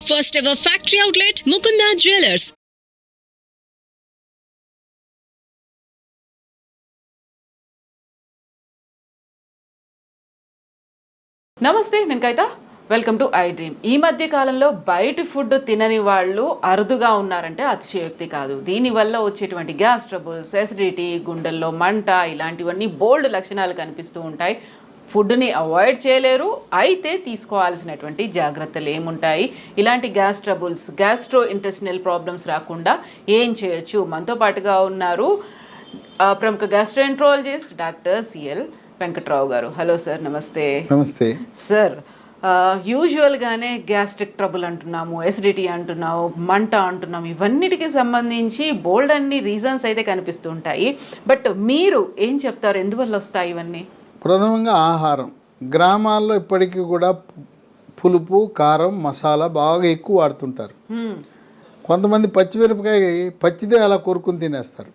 First ever factory outlet Mukunda jewellers నమస్తే నేను Kavitha. Welcome to I dream ఈ మధ్య కాలంలో బయట ఫుడ్ తినని వాళ్ళు అరుదుగా ఉన్నారంటే అతిశయోక్తి కాదు. దీనివల్ల వచ్చేటువంటి గ్యాస్ ట్రబుల్స్ ఎసిడిటీ గుండెల్లో మంట ఇలాంటివన్నీ బోల్డ్ లక్షణాలు కనిపిస్తూ ఉంటాయి. ఫుడ్ని అవాయిడ్ చేయలేరు. అయితే తీసుకోవాల్సినటువంటి జాగ్రత్తలు ఏముంటాయి? ఇలాంటి gas troubles gastro intestinal problems రాకుండా ఏం చేయొచ్చు? మనతో పాటుగా ఉన్నారు ప్రముఖ గ్యాస్ట్రోఎంట్రాలజిస్ట్ డాక్టర్ సిఎల్ వెంకట్రావు గారు. హలో సార్ నమస్తే. నమస్తే. సార్ యూజువల్గానే గ్యాస్ట్రిక్ ట్రబుల్ అంటున్నాము ఎసిడిటీ అంటున్నాము మంట అంటున్నాము ఇవన్నిటికి సంబంధించి బోల్డ్ అన్ని రీజన్స్ అయితే కనిపిస్తూ ఉంటాయి. బట్ మీరు ఏం చెప్తారు? ఎందువల్ల వస్తాయి ఇవన్నీ? ప్రథమంగా ఆహారం. గ్రామాల్లో ఇప్పటికీ కూడా పులుపు కారం మసాలా బాగా ఎక్కువ వాడుతుంటారు. కొంతమంది పచ్చిమిరపకాయ పచ్చిదే అలా కొరుకుని తినేస్తారు.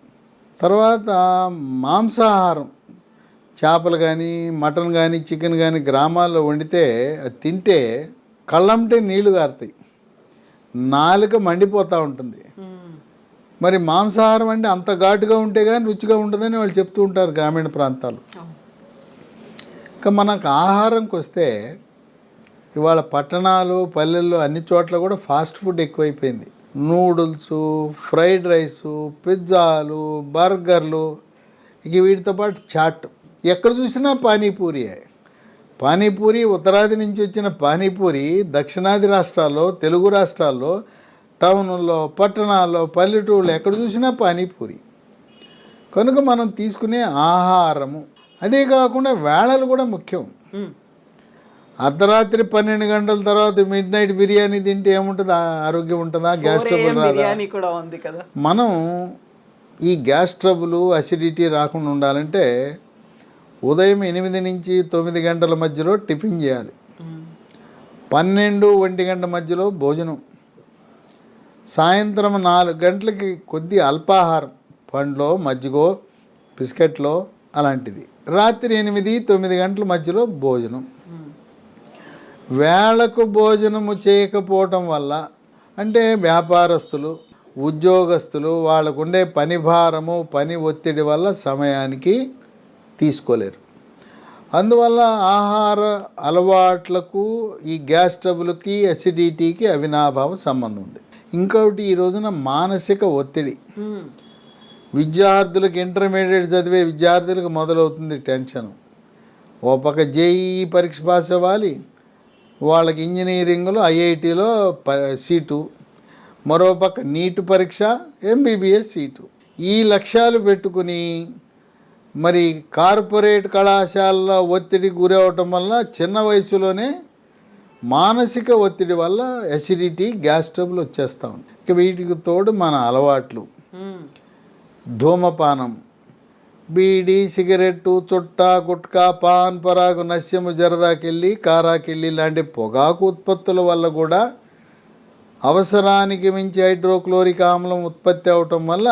తర్వాత మాంసాహారం. చేపలు కానీ మటన్ కానీ చికెన్ కానీ గ్రామాల్లో వండితే అది తింటే కళ్ళంటే నీళ్ళు గారుతాయి. నాలుక మండిపోతూ ఉంటుంది. మరి మాంసాహారం అంటే అంత ఘాటుగా ఉంటే కానీ రుచిగా ఉండదని వాళ్ళు చెప్తూ ఉంటారు గ్రామీణ ప్రాంతాలు. ఇంకా మనకు ఆహారంకి వస్తే ఇవాళ పట్టణాలు పల్లెల్లో అన్ని చోట్ల కూడా ఫాస్ట్ ఫుడ్ ఎక్కువైపోయింది. నూడిల్స్ ఫ్రైడ్ రైసు పిజ్జాలు బర్గర్లు ఇక వీటితో పాటు చాట్. ఎక్కడ చూసినా పానీపూరియే పానీపూరి ఉత్తరాది నుంచి వచ్చిన పానీపూరి దక్షిణాది రాష్ట్రాల్లో తెలుగు రాష్ట్రాల్లో టౌన్లో పట్టణాల్లో పల్లెటూళ్ళు ఎక్కడ చూసినా పానీపూరి. కనుక మనం తీసుకునే ఆహారము అదే కాకుండా వేళలు కూడా ముఖ్యం. అర్ధరాత్రి పన్నెండు గంటల తర్వాత మిడ్ నైట్ బిర్యానీ తింటే ఏముంటుంది? ఆరోగ్యం ఉంటుందా? గ్యాస్ 4 ట్రబుల్ రాదా? మనం ఈ గ్యాస్ ట్రబుల్ అసిడిటీ రాకుండా ఉండాలంటే ఉదయం ఎనిమిది నుంచి తొమ్మిది గంటల మధ్యలో టిఫిన్ చేయాలి. పన్నెండు ఒంటి గంట మధ్యలో భోజనం. సాయంత్రం నాలుగు గంటలకి కొద్ది అల్పాహారం పండ్లో మజ్జిగో బిస్కెట్లో అలాంటిది. రాత్రి ఎనిమిది తొమ్మిది గంటల మధ్యలో భోజనం. వేళకు భోజనము చేయకపోవటం వల్ల అంటే వ్యాపారస్తులు ఉద్యోగస్తులు వాళ్ళకు ఉండే పని భారము పని ఒత్తిడి వల్ల సమయానికి తీసుకోలేరు. అందువల్ల ఆహార అలవాట్లకు ఈ గ్యాస్ ట్రబుల్కి అసిడిటీకి అవినాభావ సంబంధం ఉంది. ఇంకొకటి ఈ రోజున మానసిక ఒత్తిడి. విద్యార్థులకు ఇంటర్మీడియట్ చదివే విద్యార్థులకు మొదలవుతుంది టెన్షన్. ఓ పక్క జేఈ పరీక్ష పాస్ అవ్వాలి వాళ్ళకి ఇంజనీరింగ్లో ఐఐటిలో ప సీటు. మరో పక్క నీట్ పరీక్ష ఎంబీబీఎస్ సీటు. ఈ లక్ష్యాలు పెట్టుకుని మరి కార్పొరేట్ కళాశాలలో ఒత్తిడి గురవటం వల్ల చిన్న వయసులోనే మానసిక ఒత్తిడి వల్ల ఎసిడిటీ గ్యాస్ ట్రబుల్ వచ్చేస్తా ఉంది. ఇక వీటికి తోడు మన అలవాట్లు. ధూమపానం. బీడి సిగరెట్టు చుట్టా గుట్కా పాన్ పరాగు నస్యము జరదాకెళ్ళి కారాకెళ్ళి లాంటి పొగాకు ఉత్పత్తుల వల్ల కూడా అవసరానికి మించి హైడ్రోక్లోరిక్ ఆమ్లం ఉత్పత్తి అవటం వల్ల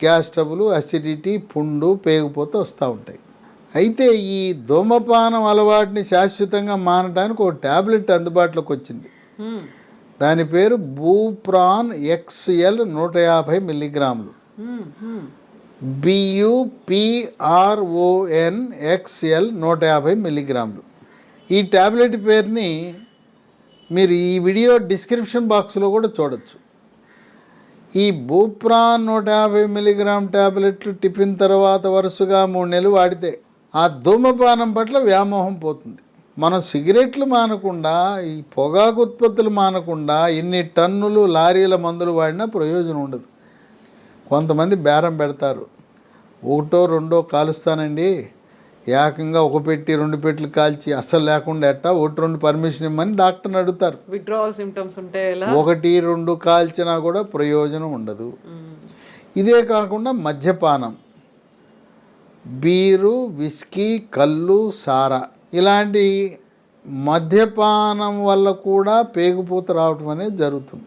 గ్యాస్ ట్రబుల్ అసిడిటీ పుండు పేగిపోతూ వస్తూ ఉంటాయి. అయితే ఈ ధూమపానం అలవాటుని శాశ్వతంగా మానడానికి ఒక ట్యాబ్లెట్ అందుబాటులోకి వచ్చింది. దాని పేరు బూప్రాన్ ఎక్స్ఎల్ నూట యాభై మిల్లీగ్రాములు. బియుపిఆర్ఓఎన్ ఎక్స్ఎల్ నూట యాభై మిల్లీగ్రాములు. ఈ ట్యాబ్లెట్ పేరుని మీరు ఈ వీడియో డిస్క్రిప్షన్ బాక్స్లో కూడా చూడొచ్చు. ఈ బూప్రాన్ నూట యాభై మిలిగ్రామ్ ట్యాబ్లెట్లు టిఫిన్ తర్వాత వరుసగా మూడు నెలలు వాడితే ఆ ధూమపానం పట్ల వ్యామోహం పోతుంది. మనం సిగరెట్లు మానకుండా ఈ పొగాకు ఉత్పత్తులు మానకుండా ఇన్ని టన్నులు లారీల మందులు వాడినా ప్రయోజనం ఉండదు. కొంతమంది బేరం పెడతారు. ఒకటో రెండో కాలుస్తానండి. ఏకంగా ఒక పెట్టి రెండు పెట్లు కాల్చి అస్సలు లేకుండా ఎట్టా ఒకటి రెండు పర్మిషన్ ఇమ్మని డాక్టర్ని అడుగుతారు. విత్డ్రావల్ సిమ్టమ్స్ ఉంటే ఒకటి రెండు కాల్చినా కూడా ప్రయోజనం ఉండదు. హ్మ్, ఇదే కాకుండా మద్యపానం. బీరు విస్కీ కళ్ళు సారా ఇలాంటి మద్యపానం వల్ల కూడా పేగుపూత రావటం అనేది జరుగుతుంది.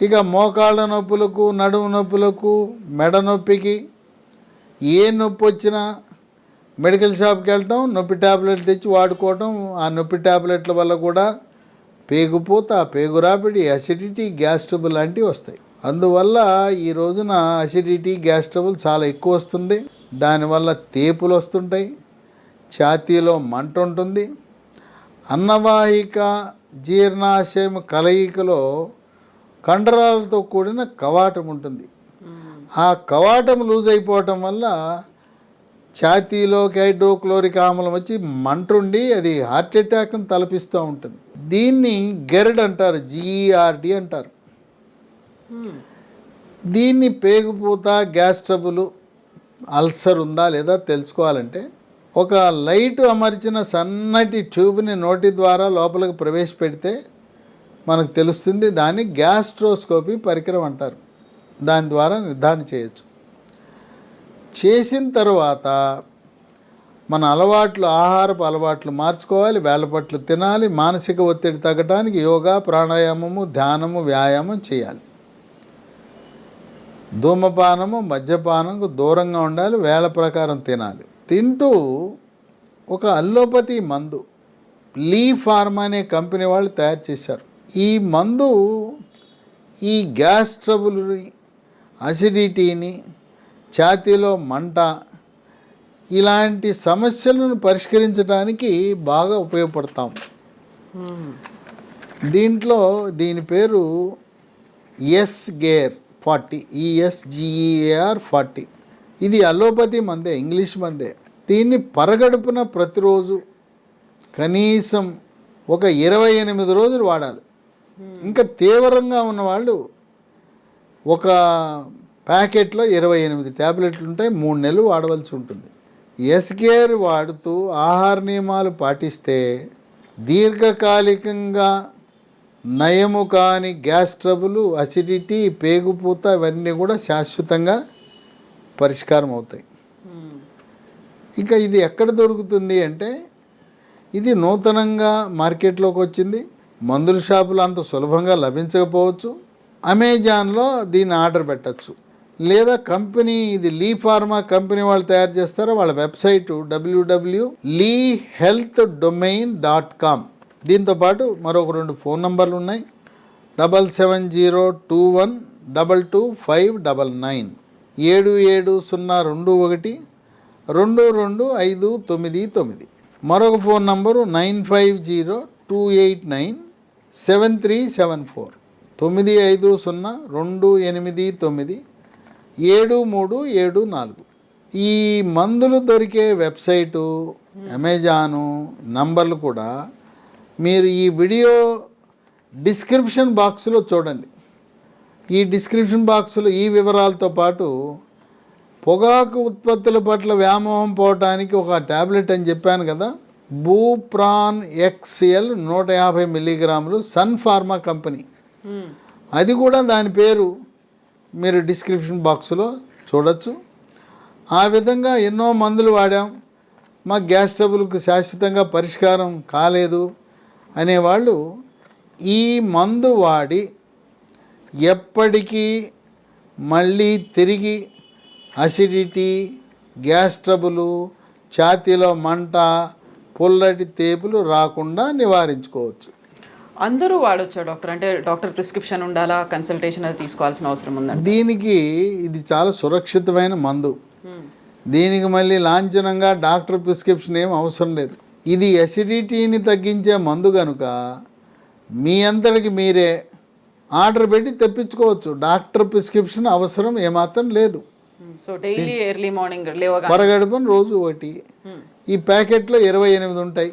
ఇక మోకాళ్ళ నొప్పులకు నడుము నొప్పులకు మెడ నొప్పికి ఏ నొప్పి వచ్చినా మెడికల్ షాప్కి వెళ్ళటం నొప్పి ట్యాబ్లెట్ తెచ్చి వాడుకోవటం ఆ నొప్పి ట్యాబ్లెట్ల వల్ల కూడా పేగుపూత పేగురాపిడి అసిడిటీ గ్యాస్ ట్రబుల్ లాంటివి వస్తాయి. అందువల్ల ఈ రోజున అసిడిటీ గ్యాస్ ట్రబుల్ చాలా ఎక్కువ వస్తుంది. దానివల్ల తేపులు వస్తుంటాయి. ఛాతీలో మంట ఉంటుంది. అన్నవాహిక జీర్ణాశయం కలయికలో కండరాలతో కూడిన కవాటం ఉంటుంది. ఆ కవాటం లూజ్ అయిపోవటం వల్ల ఛాతీలోకి హైడ్రోక్లోరిక్ ఆమ్లం వచ్చి మంటుండి అది హార్ట్ అటాక్ని తలపిస్తూ ఉంటుంది. దీన్ని గెరడ్ అంటారు జిఈఆర్డి అంటారు. దీన్ని పేగుపూత గ్యాస్ ట్రబుల్ అల్సర్ ఉందా లేదా తెలుసుకోవాలంటే ఒక లైట్ అమర్చిన సన్నటి ట్యూబ్ని నోటి ద్వారా లోపలికి ప్రవేశపెడితే మనకు తెలుస్తుంది దాన్ని గ్యాస్ట్రోస్కోపీ పరికరం అంటారు. దాని ద్వారా నిర్ధారణ చేయొచ్చు. చేసిన తర్వాత మన అలవాట్లు ఆహారపు అలవాట్లు మార్చుకోవాలి వేలపట్లు తినాలి మానసిక ఒత్తిడి తగ్గడానికి యోగా ప్రాణాయామము ధ్యానము వ్యాయామం చేయాలి. ధూమపానము మద్యపానంకు దూరంగా ఉండాలి వేళ ప్రకారం తినాలి. తింటూ ఒక అల్లోపతి మందు లీ ఫార్మా అనే కంపెనీ వాళ్ళు తయారు చేశారు. ఈ మందు ఈ గ్యాస్ ట్రబుల్ని అసిడిటీని ఛాతీలో మంట ఇలాంటి సమస్యలను పరిష్కరించడానికి బాగా ఉపయోగపడతాం. దీంట్లో దీని పేరు S gear forty E S G E A R forty. ఇది అలోపతి మందే ఇంగ్లీష్ మందే. దీన్ని పరగడుపున ప్రతిరోజు కనీసం ఒక ఇరవై ఎనిమిది రోజులు వాడాలి. ఇంకా తీవ్రంగా ఉన్నవాళ్ళు ఒక ప్యాకెట్లో ఇరవై ఎనిమిది ట్యాబ్లెట్లు ఉంటాయి మూడు నెలలు వాడవలసి ఉంటుంది. ఎస్కేర్ వాడుతూ ఆహార నియమాలు పాటిస్తే దీర్ఘకాలికంగా నయము కాని గ్యాస్ ట్రబులు అసిడిటీ పేగుపూత ఇవన్నీ కూడా శాశ్వతంగా పరిష్కారం అవుతాయి. ఇంకా ఇది ఎక్కడ దొరుకుతుంది అంటే ఇది నూతనంగా మార్కెట్లోకి వచ్చింది మందుల షాపులు అంత సులభంగా లభించకపోవచ్చు. అమెజాన్లో దీన్ని ఆర్డర్ పెట్టచ్చు. లేదా కంపెనీ ఇది లీ ఫార్మా కంపెనీ వాళ్ళు తయారు చేస్తారో వాళ్ళ website W W Lee health domain dot com. దీంతోపాటు మరొక రెండు ఫోన్ నంబర్లు ఉన్నాయి. Double seven zero two one double two five double nine. ఏడు ఏడు సున్నా రెండు ఒకటి రెండు రెండు ఐదు తొమ్మిది తొమ్మిది. మరొక phone number nine five zero two eight nine seven three seven four తొమ్మిది ఐదు సున్నా రెండు ఎనిమిది తొమ్మిది. ఏడు మూడు ఏడు నాలుగు. ఈ మందులు దొరికే వెబ్సైటు అమెజాను నంబర్లు కూడా మీరు ఈ వీడియో డిస్క్రిప్షన్ బాక్స్లో చూడండి. ఈ డిస్క్రిప్షన్ బాక్స్లో ఈ వివరాలతో పాటు పొగాకు ఉత్పత్తుల పట్ల వ్యామోహం పోవటానికి ఒక ట్యాబ్లెట్ అని చెప్పాను కదా. బూప్రాన్ ఎక్స్ఎల్ నూట యాభై మిల్లీగ్రాములు సన్ ఫార్మా కంపెనీ. అది కూడా దాని పేరు మీరు డిస్క్రిప్షన్ బాక్స్లో చూడొచ్చు. ఆ విధంగా ఎన్నో మందులు వాడాం. మా గ్యాస్ ట్రబుల్కి శాశ్వతంగా పరిష్కారం కాలేదు అనేవాళ్ళు ఈ మందు వాడి ఎప్పటికీ మళ్ళీ తిరిగి అసిడిటీ గ్యాస్ ట్రబులు ఛాతీలో మంట పుల్లటి తేపులు రాకుండా నివారించుకోవచ్చు. అందరూ వాడొచ్చా డాక్టర్? అంటే డాక్టర్ ప్రిస్క్రిప్షన్ ఉండాలా? కన్సల్టేషన్ అది తీసుకోవాల్సిన అవసరం ఉందండి. దీనికి ఇది చాలా సురక్షితమైన మందు. దీనికి మళ్ళీ లాంఛనంగా డాక్టర్ ప్రిస్క్రిప్షన్ ఏం అవసరం లేదు. ఇది ఎసిడిటీని తగ్గించే మందు కనుక మీ అంతటికి మీరే ఆర్డర్ పెట్టి తెప్పించుకోవచ్చు. డాక్టర్ ప్రిస్క్రిప్షన్ అవసరం ఏమాత్రం లేదు. సో డైలీ ఎర్లీ మార్నింగ్ లేవగా పరగడుపున రోజు ఒకటి. ఈ ప్యాకెట్లో ఇరవై ఎనిమిది ఉంటాయి.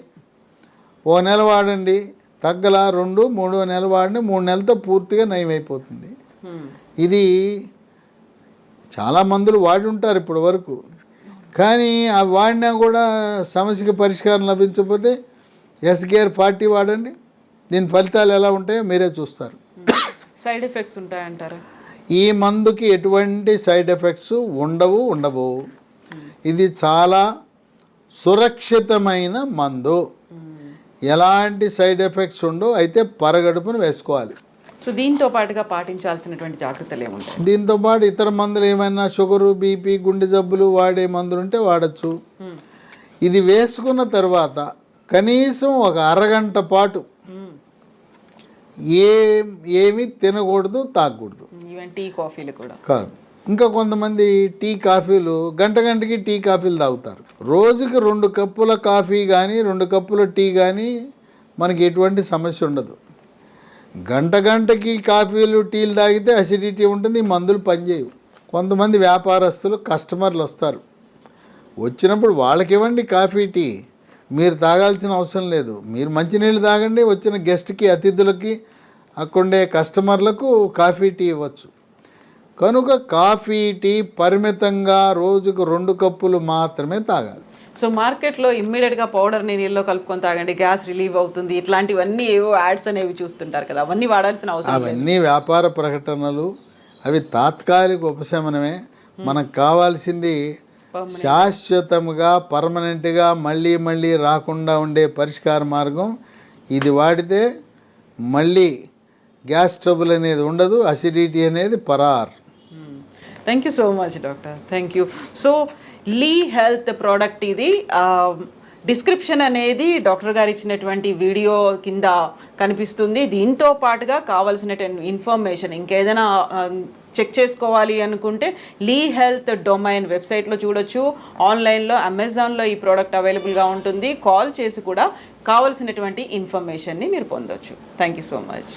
ఓ నెల వాడండి తగ్గల రెండు మూడో నెల వాడండి మూడు నెలలతో పూర్తిగా నయమైపోతుంది. ఇది చాలా మందులు వాడి ఉంటారు ఇప్పటి వరకు. కానీ ఆ వాడినా కూడా సమస్యకి పరిష్కారం లభించకపోతే ఎస్గేర్ ఫార్టీ వాడండి. దీని ఫలితాలు ఎలా ఉంటాయో మీరే చూస్తారు. సైడ్ ఎఫెక్ట్స్ ఉంటాయంటారా. ఈ మందుకి ఎటువంటి సైడ్ ఎఫెక్ట్స్ ఉండవు ఉండవు ఇది చాలా సురక్షితమైన మందు. ఎలాంటి సైడ్ ఎఫెక్ట్స్ ఉండవు అయితే పరగడుపును వేసుకోవాలి. సో దీంతో పాటుగా పాటించాల్సినటువంటి జాగ్రత్తలు ఏముంటాయి? దీంతో పాటు ఇతర మందులు ఏమైనా షుగరు బీపీ గుండె జబ్బులు వాడే మందులు ఉంటే వాడచ్చు. ఇది వేసుకున్న తర్వాత కనీసం ఒక అరగంట పాటు ఏ ఏమి తినకూడదు తాగకూడదు. ఈవెన్ టీ కాఫీలు కూడా. కాదు. ఇంకా కొంతమంది టీ కాఫీలు గంట గంటకి టీ కాఫీలు తాగుతారు. రోజుకి రెండు కప్పుల కాఫీ కానీ రెండు కప్పుల టీ కానీ మనకి ఎటువంటి సమస్య ఉండదు. గంట గంటకి కాఫీలు టీలు తాగితే అసిడిటీ ఉంటుంది మందులు పనిచేయవు. కొంతమంది వ్యాపారస్తులు కస్టమర్లు వస్తారు. వచ్చినప్పుడు వాళ్ళకి ఇవ్వండి కాఫీ టీ. మీరు తాగాల్సిన అవసరం లేదు. మీరు మంచినీళ్ళు తాగండి వచ్చిన గెస్ట్కి అతిథులకి అక్కడుండే కస్టమర్లకు కాఫీ టీ ఇవ్వచ్చు. కనుక కాఫీ టీ పరిమితంగా రోజుకు రెండు కప్పులు మాత్రమే తాగాలి. సో మార్కెట్లో ఇమ్మీడియట్గా పౌడర్ని నీళ్ళలో కలుపుకొని తాగండి గ్యాస్ రిలీవ్ అవుతుంది. ఇట్లాంటివన్నీ ఏవో యాడ్స్ అనేవి చూస్తుంటారు కదా అవన్నీ వాడాల్సిన అవసరం అవన్నీ వ్యాపార ప్రకటనలు అవి తాత్కాలిక ఉపశమనమే. మనకు కావాల్సింది శాశ్వతముగా పర్మనెంట్గా మళ్ళీ మళ్ళీ రాకుండా ఉండే పరిష్కార మార్గం ఇది వాడితే మళ్ళీ గ్యాస్ ట్రబుల్ అనేది ఉండదు అసిడిటీ అనేది పరార్. Thank you so much doctor thank you so Lee health product ఇది. డిస్క్రిప్షన్ అనేది డాక్టర్ గారు ఇచ్చినటువంటి వీడియో కింద కనిపిస్తుంది. దీంతో పాటుగా కావాల్సిన ఇన్ఫర్మేషన్ ఇంకేదైనా చెక్ చేసుకోవాలి అనుకుంటే లీ హెల్త్ డొమైన్ వెబ్సైట్లో చూడొచ్చు. ఆన్లైన్లో అమెజాన్లో ఈ ప్రోడక్ట్ అవైలబుల్గా ఉంటుంది. కాల్ చేసి కూడా కావాల్సినటువంటి ఇన్ఫర్మేషన్ని మీరు పొందొచ్చు. Thank you so much